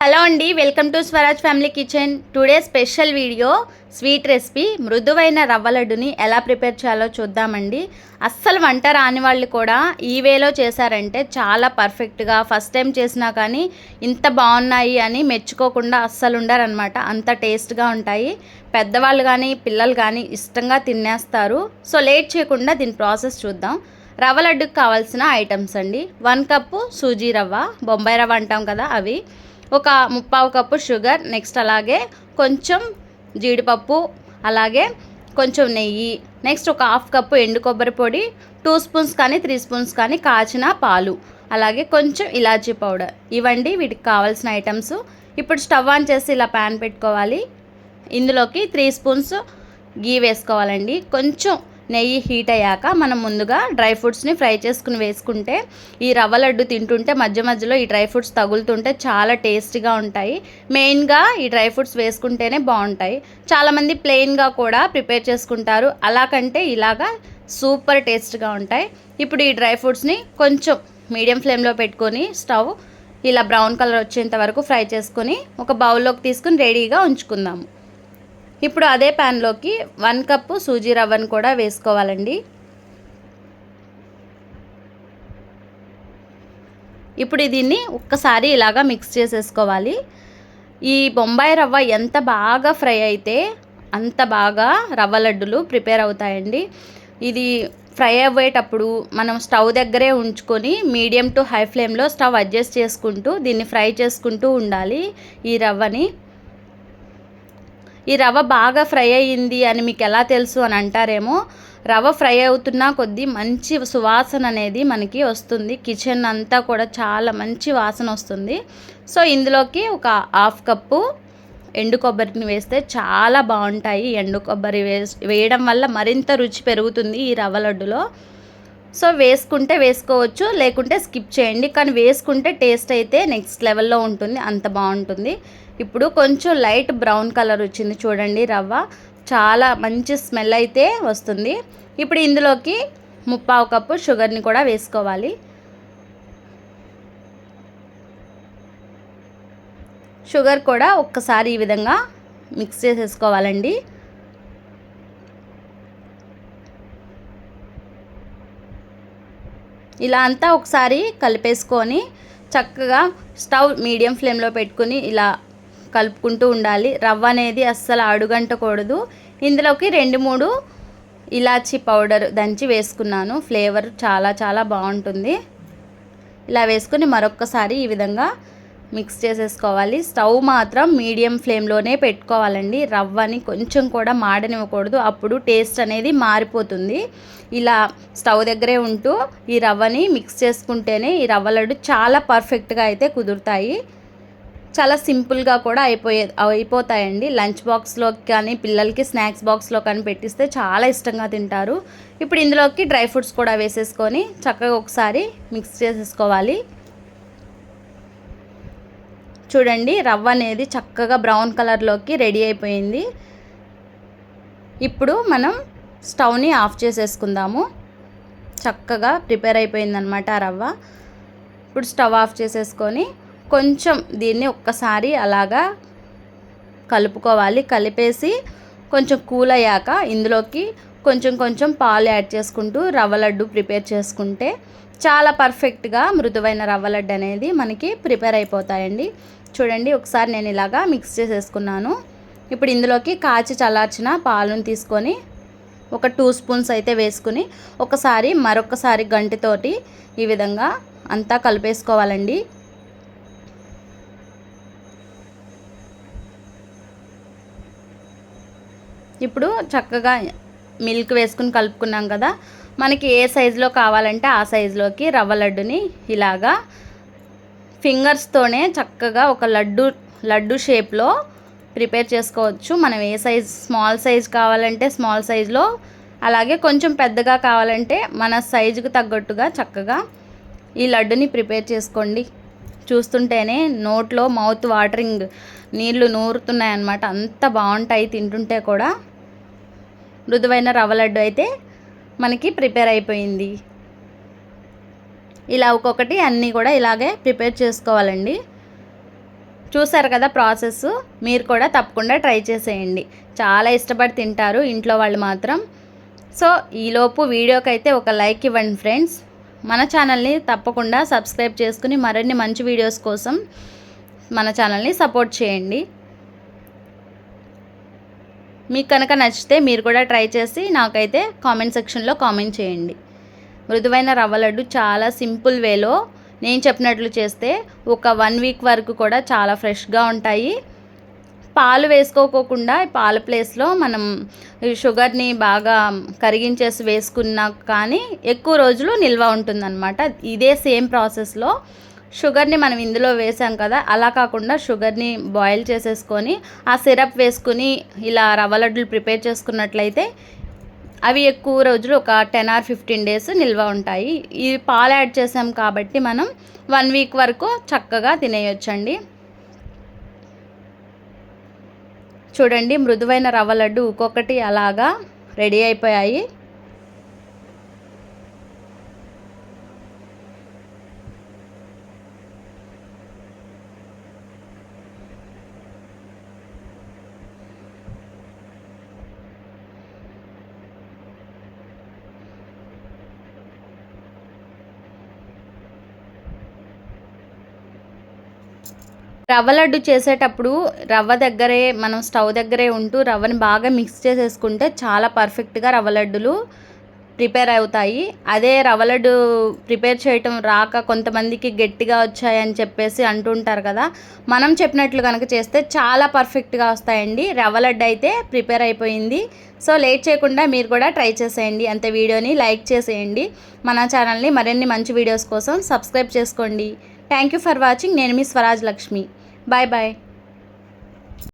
Hello అండి welcome to Swaraj family kitchen. Today special video sweet recipe మృదువైన రవ్వ లడ్డుని ఎలా ప్రిపేర్ చేయాలో చూద్దామండి. అస్సలు వంట రాని వాళ్ళు కూడా ఈ వేలో చేశారంటే చాలా పర్ఫెక్ట్గా ఫస్ట్ టైం చేసినా కానీ ఇంత బాగున్నాయి అని మెచ్చుకోకుండా అస్సలు ఉండరనమాట అంత టేస్ట్గా ఉంటాయి. పెద్దవాళ్ళు కానీ పిల్లలు కానీ ఇష్టంగా తినేస్తారు. సో లేట్ చేయకుండా దీని ప్రాసెస్ చూద్దాం. రవ్వ లడ్డుకు కావాల్సిన ఐటమ్స్ అండి. వన్ కప్పు సూజీ రవ్వ బొంబాయి రవ్వ అంటాం కదా అవి. ఒక ముప్పావు కప్పు షుగర్ నెక్స్ట్ అలాగే కొంచెం జీడిపప్పు అలాగే కొంచెం నెయ్యి నెక్స్ట్ ఒక హాఫ్ కప్పు ఎండు కొబ్బరి పొడి టూ స్పూన్స్ కానీ త్రీ స్పూన్స్ కానీ కాచిన పాలు అలాగే కొంచెం ఇలాచీ పౌడర్. ఇవండి వీటికి కావాల్సిన ఐటమ్స్. ఇప్పుడు స్టవ్ ఆన్ చేసి ఇలా ప్యాన్ పెట్టుకోవాలి. ఇందులోకి త్రీ స్పూన్స్ గీ వేసుకోవాలండి. కొంచెం నెయ్యి హీట్ అయ్యాక మనం ముందుగా డ్రై ఫ్రూట్స్ని ఫ్రై చేసుకుని వేసుకుంటే ఈ రవ్వ లడ్డు తింటుంటే మధ్య మధ్యలో ఈ డ్రై ఫ్రూట్స్ తగులుతుంటే చాలా టేస్టీగా ఉంటాయి. మెయిన్గా ఈ డ్రై ఫ్రూట్స్ వేసుకుంటేనే బాగుంటాయి. చాలామంది ప్లెయిన్గా కూడా ప్రిపేర్ చేసుకుంటారు. అలా కంటే ఇలాగా సూపర్ టేస్ట్గా ఉంటాయి. ఇప్పుడు ఈ డ్రై ఫ్రూట్స్ని కొంచెం మీడియం ఫ్లేమ్లో పెట్టుకొని స్టవ్ ఇలా బ్రౌన్ కలర్ వచ్చేంత వరకు ఫ్రై చేసుకొని ఒక బౌల్లోకి తీసుకుని రెడీగా ఉంచుకుందాము. ఇప్పుడు అదే ప్యాన్లోకి వన్ కప్పు సూజీ రవ్వను కూడా వేసుకోవాలండి. ఇప్పుడు దీన్ని ఒక్కసారి ఇలాగా మిక్స్ చేసేసుకోవాలి. ఈ బొంబాయి రవ్వ ఎంత బాగా ఫ్రై అయితే అంత బాగా రవ్వ లడ్డులు ప్రిపేర్ అవుతాయండి. ఇది ఫ్రై అవ్వేటప్పుడు మనం స్టవ్ దగ్గరే ఉంచుకొని మీడియం టు హై ఫ్లేమ్లో స్టవ్ అడ్జస్ట్ చేసుకుంటూ దీన్ని ఫ్రై చేసుకుంటూ ఉండాలి ఈ రవ్వని. ఈ రవ్వ బాగా ఫ్రై అయ్యింది అని మీకు ఎలా తెలుసు అని అంటారేమో రవ్వ ఫ్రై అవుతున్న కొద్దీ మంచి సువాసన అనేది మనకి వస్తుంది. కిచెన్ అంతా కూడా చాలా మంచి వాసన వస్తుంది. సో ఇందులోకి ఒక హాఫ్ కప్పు ఎండు కొబ్బరిని వేస్తే చాలా బాగుంటాయి. ఎండు కొబ్బరి వేయడం వల్ల మరింత రుచి పెరుగుతుంది ఈ రవ్వ లడ్డులో. సో వేసుకుంటే వేసుకోవచ్చు లేకుంటే స్కిప్ చేయండి. కానీ వేసుకుంటే టేస్ట్ అయితే నెక్స్ట్ లెవెల్లో ఉంటుంది అంత బాగుంటుంది. ఇప్పుడు కొంచెం లైట్ బ్రౌన్ కలర్ వచ్చింది చూడండి రవ్వ. చాలా మంచి స్మెల్ అయితే వస్తుంది. ఇప్పుడు ఇందులోకి ముప్పావు కప్పు షుగర్ని కూడా వేసుకోవాలి. షుగర్ కూడా ఒక్కసారి ఈ విధంగా మిక్స్ చేసేసుకోవాలండి. ఇలా అంతా ఒకసారి కలిపేసుకొని చక్కగా స్టవ్ మీడియం ఫ్లేమ్లో పెట్టుకుని ఇలా కలుపుకుంటూ ఉండాలి. రవ్వ అనేది అస్సలు అడుగంటకూడదు. ఇందులోకి రెండు మూడు ఇలాచీ పౌడర్ దంచి వేసుకున్నాను. ఫ్లేవర్ చాలా చాలా బాగుంటుంది. ఇలా వేసుకుని మరొక్కసారి ఈ విధంగా మిక్స్ చేసేసుకోవాలి. స్టవ్ మాత్రం మీడియం ఫ్లేమ్లోనే పెట్టుకోవాలండి. రవ్వని కొంచెం కూడా మాడనివ్వకూడదు. అప్పుడు టేస్ట్ అనేది మారిపోతుంది. ఇలా స్టవ్ దగ్గరే ఉంటూ ఈ రవ్వని మిక్స్ చేసుకుంటేనే ఈ రవ్వ లడ్డు చాలా పర్ఫెక్ట్గా అయితే కుదురుతాయి. చాలా సింపుల్గా కూడా అయిపోయే అయిపోతాయండి. లంచ్ బాక్స్లోకి కానీ పిల్లలకి స్నాక్స్ బాక్స్లో కానీ పెట్టిస్తే చాలా ఇష్టంగా తింటారు. ఇప్పుడు ఇందులోకి డ్రై ఫ్రూట్స్ కూడా వేసేసుకొని చక్కగా ఒకసారి మిక్స్ చేసేసుకోవాలి. చూడండి రవ్వ అనేది చక్కగా బ్రౌన్ కలర్లోకి రెడీ అయిపోయింది. ఇప్పుడు మనం స్టవ్ని ఆఫ్ చేసేసుకుందాము. చక్కగా ప్రిపేర్ అయిపోయిందనమాట ఆ రవ్వ. ఇప్పుడు స్టవ్ ఆఫ్ చేసేసుకొని కొంచెం దీన్ని ఒక్కసారి అలాగా కలుపుకోవాలి. కలిపేసి కొంచెం కూల్ అయ్యాక ఇందులోకి కొంచెం కొంచెం పాలు యాడ్ చేసుకుంటూ రవ్వ లడ్డు ప్రిపేర్ చేసుకుంటే చాలా పర్ఫెక్ట్గా మృదువైన రవ్వ లడ్డు అనేది మనకి ప్రిపేర్ అయిపోతాయండి. చూడండి ఒకసారి నేను ఇలాగా మిక్స్ చేసేసుకున్నాను. ఇప్పుడు ఇందులోకి కాచి చల్లార్చిన పాలను తీసుకొని ఒక టూ స్పూన్స్ అయితే వేసుకుని ఒకసారి మరొకసారి గంటితోటి ఈ విధంగా అంతా కలిపేసుకోవాలండి. ఇప్పుడు చక్కగా మిల్క్ వేసుకుని కలుపుకున్నాం కదా మనకి ఏ సైజులో కావాలంటే ఆ సైజులోకి రవ్వ లడ్డుని ఇలాగా ఫింగర్స్తోనే చక్కగా ఒక లడ్డు లడ్డు షేప్లో ప్రిపేర్ చేసుకోవచ్చు. మనం ఏ సైజ్ స్మాల్ సైజ్ కావాలంటే స్మాల్ సైజులో అలాగే కొంచెం పెద్దగా కావాలంటే మన సైజుకు తగ్గట్టుగా చక్కగా ఈ లడ్డుని ప్రిపేర్ చేసుకోండి. చూస్తుంటేనే నోట్లో మౌత్ వాటరింగ్ నీళ్ళు నూరుతున్నాయన్నమాట. అంత బాగుంటాయి తింటుంటే కూడా. మృదువైన రవ్వ లడ్డు అయితే మనకి ప్రిపేర్ అయిపోయింది. ఇలా ఒక్కొక్కటి అన్నీ కూడా ఇలాగే ప్రిపేర్ చేసుకోవాలండి. చూసారు కదా ప్రాసెస్? మీరు కూడా తప్పకుండా ట్రై చేసేయండి. చాలా ఇష్టపడి తింటారు ఇంట్లో వాళ్ళు మాత్రం. సో ఈలోపు వీడియోకి అయితే ఒక లైక్ ఇవ్వండి ఫ్రెండ్స్. మన ఛానల్ని తప్పకుండా సబ్స్క్రైబ్ చేసుకుని మరిన్ని మంచి వీడియోస్ కోసం మన ఛానల్ని సపోర్ట్ చేయండి. మీకు కనుక నచ్చితే మీరు కూడా ట్రై చేసి నాకైతే కామెంట్ సెక్షన్లో కామెంట్ చేయండి. మృదువైన రవ్వ లడ్డు చాలా సింపుల్ వేలో నేను చెప్పినట్లు చేస్తే ఒక వన్ వీక్ వరకు కూడా చాలా ఫ్రెష్గా ఉంటాయి. పాలు వేసుకోకోకుండా పాల ప్లేస్లో మనం షుగర్ని బాగా కరిగించేసి వేసుకున్నా కానీ ఎక్కువ రోజులు నిల్వ ఉంటుందన్నమాట. ఇదే సేమ్ ప్రాసెస్లో షుగర్ని మనం ఇందులో వేసాం కదా అలా కాకుండా షుగర్ని బాయిల్ చేసేసుకొని ఆ సిరప్ వేసుకుని ఇలా రవ్వ లడ్డులు ప్రిపేర్ చేసుకున్నట్లయితే అవి ఎక్కువ రోజులు ఒక టెన్ ఆర్ ఫిఫ్టీన్ డేస్ నిల్వ ఉంటాయి. ఈ పాలు యాడ్ చేసాం కాబట్టి మనం వన్ వీక్ వరకు చక్కగా తినేయొచ్చండి. చూడండి మృదువైన రవ్వ లడ్డు ఒక్కొక్కటి అలాగా రెడీ అయిపోయాయి. రవ్వ లడ్డు చేసేటప్పుడు రవ్వ దగ్గరే మనం స్టవ్ దగ్గరే ఉంటూ రవ్వని బాగా మిక్స్ చేసేసుకుంటే చాలా పర్ఫెక్ట్గా రవ్వ లడ్డులు ప్రిపేర్ అవుతాయి. అదే రవ్వ లడ్డు ప్రిపేర్ చేయటం రాక కొంతమందికి గట్టిగా వచ్చాయని చెప్పేసి అంటుంటారు కదా. మనం చెప్పినట్లు కనుక చేస్తే చాలా పర్ఫెక్ట్గా వస్తాయండి. రవ్వ లడ్డు అయితే ప్రిపేర్ అయిపోయింది. సో లేట్ చేయకుండా మీరు కూడా ట్రై చేసేయండి. అంతే వీడియోని లైక్ చేసేయండి. మన ఛానల్ని మరిన్ని మంచి వీడియోస్ కోసం సబ్స్క్రైబ్ చేసుకోండి. థ్యాంక్ యూ ఫర్ వాచింగ్ నేను మీ స్వరాజ్ లక్ష్మి బాయ్ బాయ్